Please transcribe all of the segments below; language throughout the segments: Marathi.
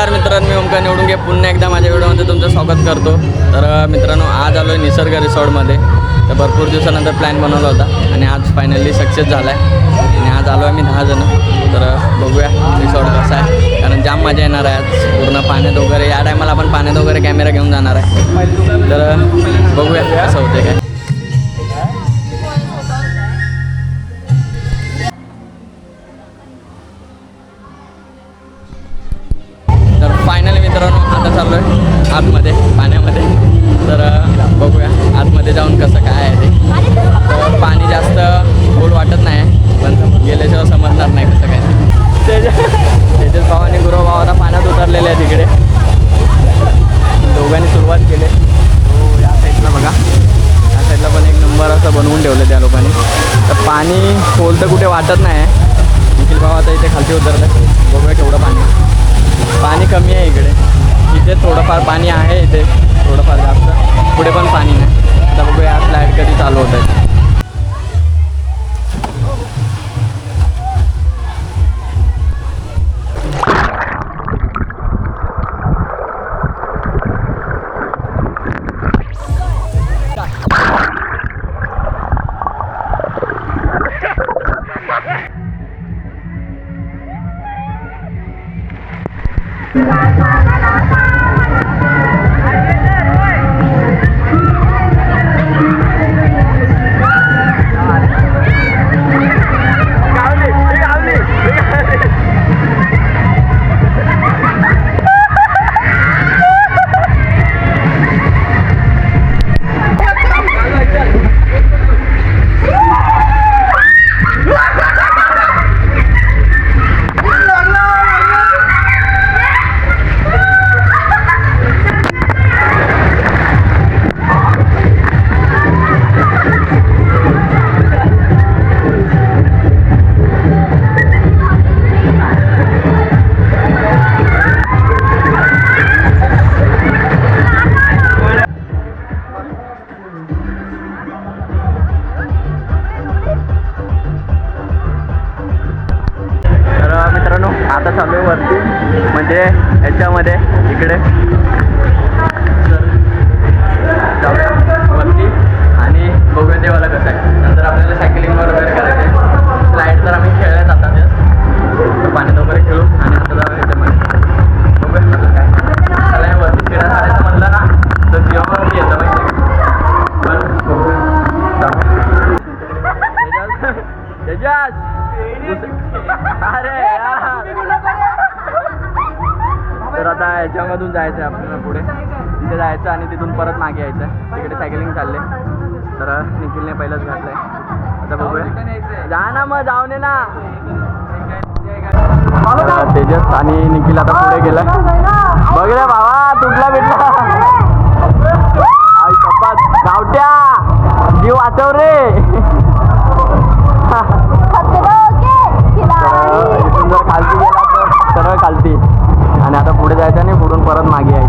नमस्कार मित्रांनो मी ओमकार निवडून पुन्हा एकदा माझ्या व्हिडिओमध्ये तुमचं स्वागत करतो. तर मित्रांनो आज आलो आहे निसर्ग रिसॉर्टमध्ये. तर भरपूर दिवसानंतर प्लॅन बनवला होता आणि आज फायनली सक्सेस झाला आहे आणि आज आलो आहे मी दहा जणं. तर बघूया रिसॉर्ट कसा आहे. कारण जाम मजा येणार आहे आज. पूर्ण पाण्यात वगैरे या टायमाला आपण पाण्यात वगैरे कॅमेरा घेऊन जाणार आहे. तर बघूया कसं होते काय. आता चालू वरती. म्हणजे याच्यामध्ये इकडे. तर जाऊया वरती. आणि बघूया देवाला कसं आहे. नंतर आपल्याला सायकलिंगवर वगैरे करायचं आहे स्लाईड तर आम्ही खेळल्यात आता पाण्यात वगैरे खेळू. निखिलने पहिलंच घातलंय. आता बघूया. जा ना मग जाऊन ये ना. तर तेजस आणि निखिल आता पुढे गेला बघ बाबा तुटला भेटला आई शपथ गावट्या. जीव वाचव रे. तर इथून जर खालती गेला तर सरळ खालती. आणि आता पुढे जायचं आणि पुढून परत मागे.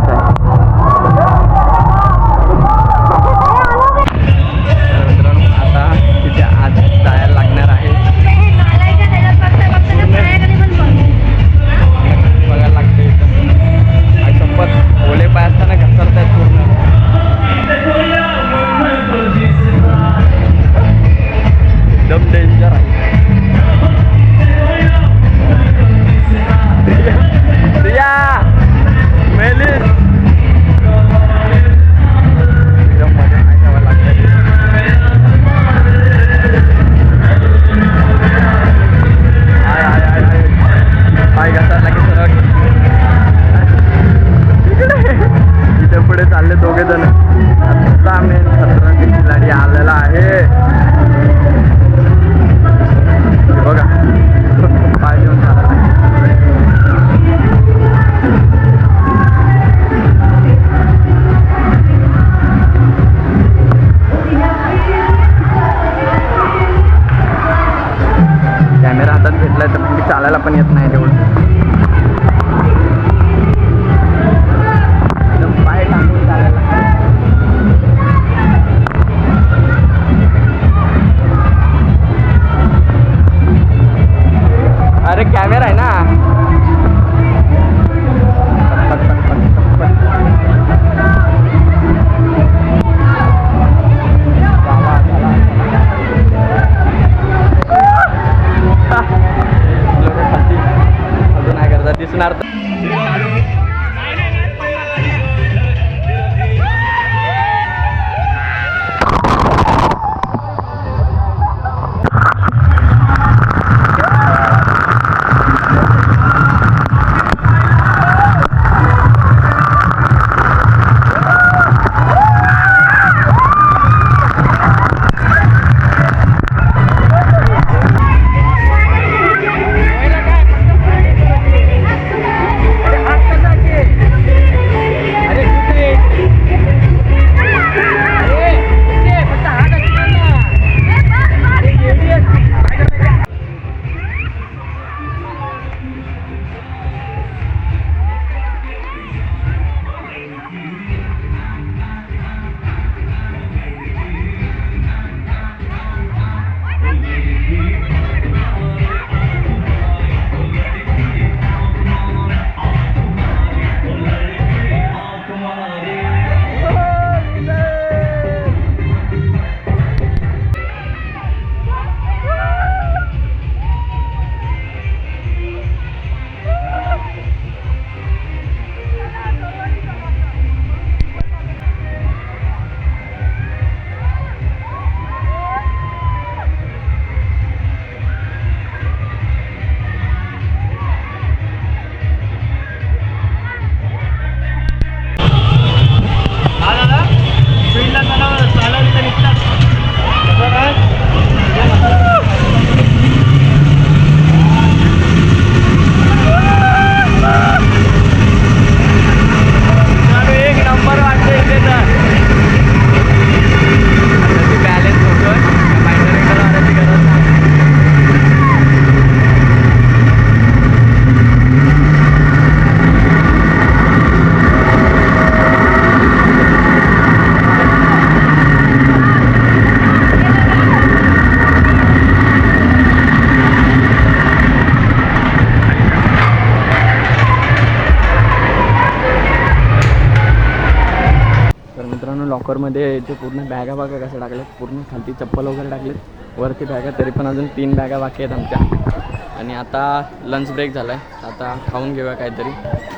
लॉकरमध्ये ते पूर्ण बॅगा बॅगा कसं टाकल्यात पूर्ण खालती चप्पल वगैरे टाकलेत वरती बॅगा तरी पण अजून तीन बॅगा बाकी आहेत आमच्या. आणि आता लंच ब्रेक झाला आहे आता खाऊन घेऊया काहीतरी.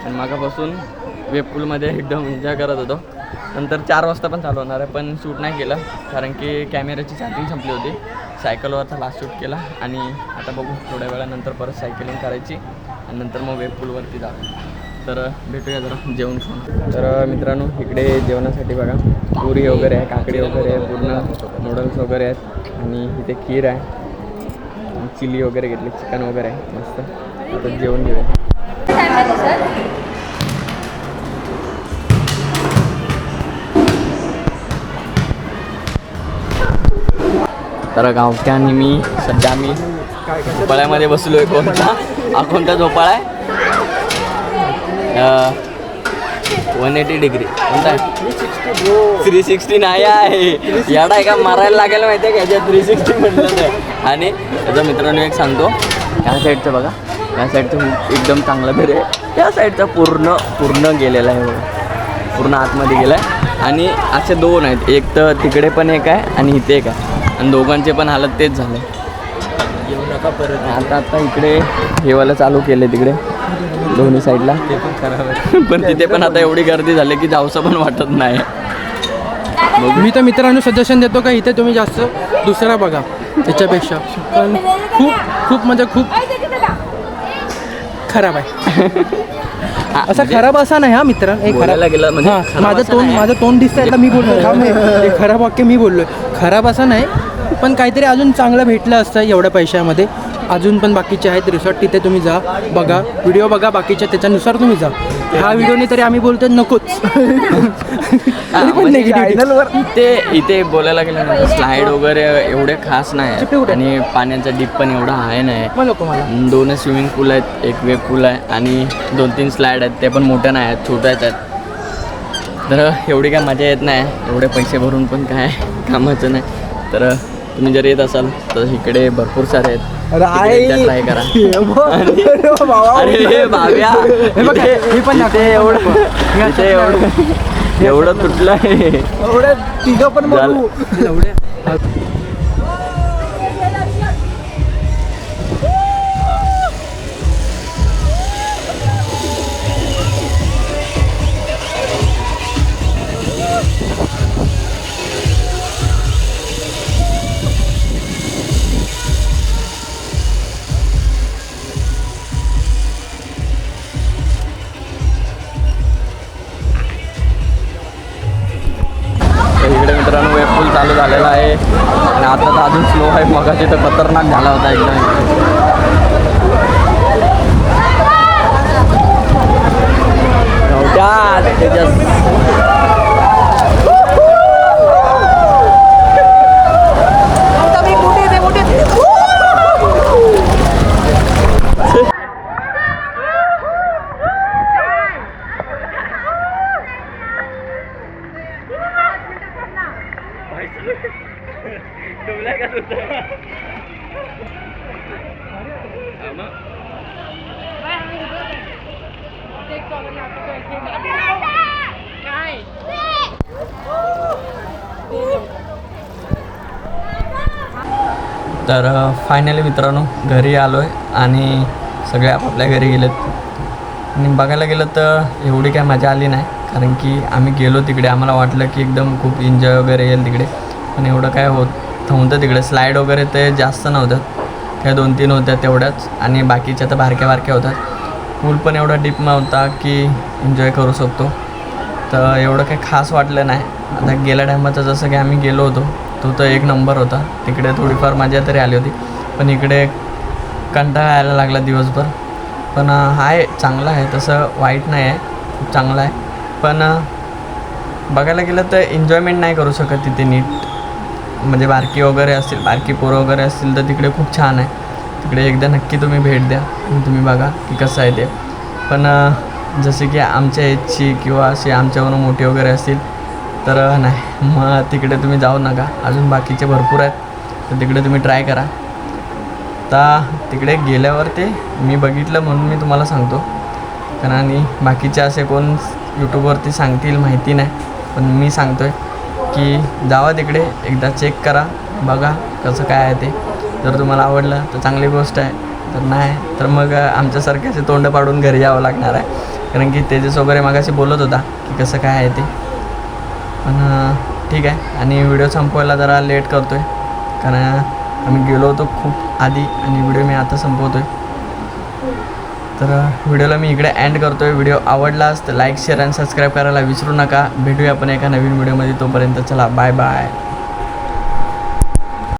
आणि मागापासून वेबपूलमध्ये एकदम एन्जॉय करत होतो. नंतर चार वाजता पण चालू होणार आहे पण शूट नाही केलं. कारण की कॅमेऱ्याची चार्जिंग संपली होती. सायकलवरचा लास्ट शूट केला. आणि आता बघू थोड्या वेळानंतर परत सायकलिंग करायची. आणि नंतर मग वेबपूलवरती जाऊ तर भेटूया जरा जेवण खाऊन. तर मित्रांनो इकडे जेवणासाठी बघा पुरी वगैरे आहे काकडी वगैरे आहे पूर्ण नूडल्स वगैरे आहेत आणि इथे खीर आहे. चिली वगैरे घेतली चिकन वगैरे आहे मस्त. आता जेवण घेऊया. तर गावठ्याने मी सध्या मी झोपाळ्यामध्ये बसलो आहे कोणता हा कोणता झोपाळा आहे? वन एटी डिग्री कोणता? थ्री सिक्स्टी नाही आहे. याडा एका मारायला लागेल माहिती आहे का? याच्यात थ्री सिक्स्टी म्हटलं आणि त्याचा मित्रांनो एक सांगतो. या साईडचं बघा. या साईडचं एकदम चांगलं घर आहे. या साईडचा पूर्ण पूर्ण गेलेला आहे बघा. पूर्ण आतमध्ये गेला आहे आणि असे दोन आहेत. एक तर तिकडे पण एक आहे आणि इथे एक आहे. आणि दोघांचे पण हालत तेच झाले येऊ नका परत. आता आता इकडे हेवाला चालू केले तिकडे. दोन्ही साईडला. ते पण खराब आहे. पण तिथे पण आता एवढी गर्दी झाली की जाऊसं पण वाटत नाही. मी तर मित्रांनो सजेशन देतो का इथे तुम्ही जास्त दुसरा बघा त्याच्यापेक्षा. पण खूप खूप म्हणजे खूप खराब आहे. असा खराब असा नाही हा मित्र. बोलायला गेलं म्हणजे खराब माझं तोंड. माझं तोंड दिसतंय आता मी बोललो खराब वाक्य मी बोललोय. खराब असं नाही पण काहीतरी अजून चांगलं भेटलं असतं एवढ्या पैशामध्ये. अजून पण बाकीचे आहेत. रिसॉर्ट तिथे तुम्ही जा बघा. व्हिडिओ बघा बाकीच्या त्याच्यानुसार तुम्ही जा. ह्या व्हिडिओने तरी आम्ही बोलतो नकोच. तरी पण negativity. इथे इथे बोलायला गेलं ना स्लाईड वगैरे एवढे खास नाही आहेत. आणि पाण्याचा डीप पण एवढा आहे नाही. मग नको मला. दोन स्विमिंग पूल आहेत एक वेब पूल आहे आणि दोन तीन स्लाईड आहेत. ते पण मोठ्या नाही आहेत छोट्या आहेत. तर एवढी काय मजा येत नाही. एवढे पैसे भरून पण काय कामाचं नाही. तर तुम्ही जर येत असाल तर इकडे भरपूर सारे आहेत. ट्राय करा. अरे हे पण एवढं. इथे एवढं एवढं तुटलं आहे तिघं पण. एवढ्या रनवे फुल चालू झालेला आहे. आणि आता तर अजून स्लो आहे. मगाशी तर खतरनाक झाला होता एकदम. नव्हत्या त्याच्यात तर फायनली मित्रांनो घरी आलो आहे आणि सगळे आपापल्या घरी गेलेत. आणि बघायला गेलं तर एवढी काय मजा आली नाही. कारण की आम्ही गेलो तिकडे आम्हाला वाटलं की एकदम खूप एन्जॉय वगैरे येईल तिकडे. पण एवढं काय होत होतं तिकडे. स्लाईड वगैरे ते जास्त नव्हतं. त्या दोन तीन होत्या तेवढ्याच. आणि बाकीच्या तर बारक्या बारक्या होत्या. पूल पण एवढा डीप नव्हता की एन्जॉय करू शकतो. तर एवढं काही खास वाटलं नाही. आता गेल्या टायमाचं जसं की आम्ही गेलो होतो तो तर एक नंबर होता. तिकडे थोडीफार मजा तरी आली होती. पण इकडे कंटाळा यायला लागला दिवसभर. पण आहे चांगलं आहे. तसं वाईट नाही आहे. खूप चांगलं आहे. पण बघायला गेलं तर एन्जॉयमेंट नाही करू शकत तिथे नीट. म्हणजे बारकी वगैरे असतील बारकी पोरं वगैरे असतील तर तिकडे खूप छान आहे. तिकडे एकदा नक्की तुम्ही भेट द्या तुम्ही बघा की कसं आहे ते. पण जसे की आमच्या एजची किंवा असे आमच्यावरून मोठे वगैरे असतील तर नाही. मग तिकडे तुम्ही जाऊ नका. अजून बाकीचे भरपूर आहेत. तर तिकडे तुम्ही ट्राय करा. आता तिकडे गेल्यावर ते मी बघितलं म्हणून मी तुम्हाला सांगतो. कारण आणि बाकीचे असे कोण यूट्यूबवरती सांगतील माहिती नाही. पण मी सांगतो आहे की जावा तिकडे एकदा चेक करा बघा कसं काय आहे ते. जर तुम्हाला आवडलं तर चांगली गोष्ट आहे. तर नाही तर मग आमच्यासारख्याचे तोंड पाडून घरी यावं लागणार आहे. कारण की तेजस वगैरे मागाशी बोलत होता की कसं काय आहे ते. पण ठीक आहे. आणि व्हिडिओ संपवायला जरा लेट करतो आहे कारण आम्ही गेलो होतो खूप आधी आणि व्हिडिओ मी आता संपवतो आहे तर व्हिडिओला मी इकडे एंड करतो आहे व्हिडिओ आवडलास तर लाईक शेअर आणि सबस्क्राईब करायला विसरू नका. भेटूया आपण एका नवीन व्हिडिओमध्ये. तोपर्यंत चला बाय बाय